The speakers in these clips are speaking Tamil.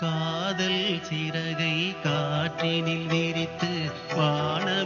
காதல் சிறகை காற்றினில் விரித்து வானவீதியில்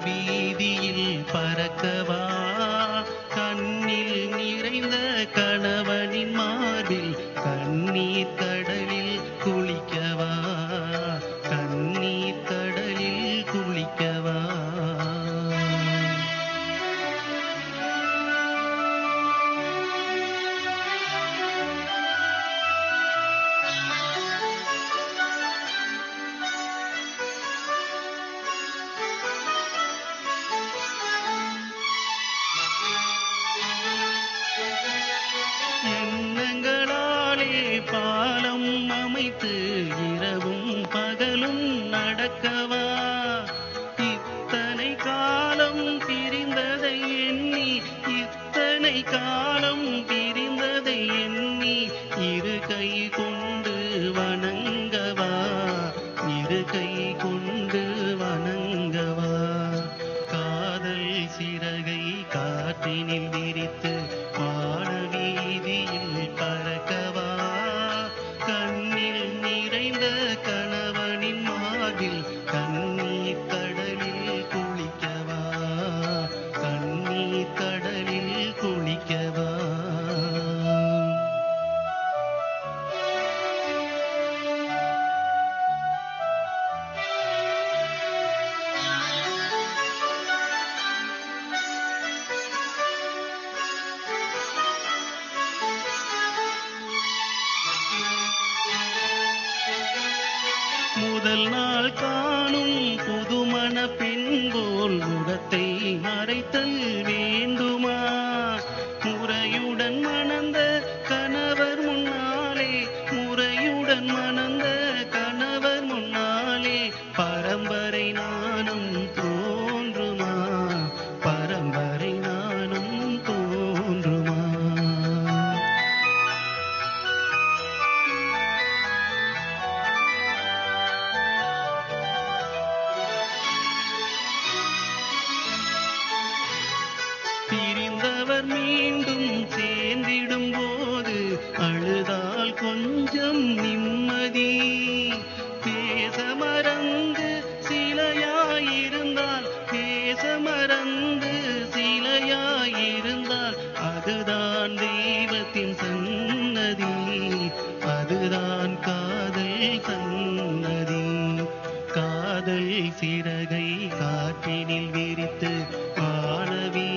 அமைத்து இரவும் பகலும் நடக்கவா? இத்தனை காலம் பிரிந்ததை எண்ணி இத்தனை காலம் பிரிந்ததை எண்ணி இரு கை கொண்டு வணங்கவா? இரு கை கொண்டு வணங்கவா? காதல் சிறகை காற்றினில் விரித்து முதல் நாள் காணும் புதுமண பின்போல் முகத்தை மறைத்தல் வேண்டுமா? முறையுடன் மணந்த கணவர் முன்னாலே முறையுடன் மணந்த பிரிந்தவர் மீண்டும் சேர்ந்திடும் போது அழுதால் கொஞ்சம் நிம்மதி. பேச மறந்து சிலையாயிருந்தால் பேச மறந்து சிலையாயிருந்தால் அதுதான் தெய்வத்தின் சன்னதி. அதுதான் காதல் சன்னதி. காதல் சிறகை காற்றினில் விரித்து வானவி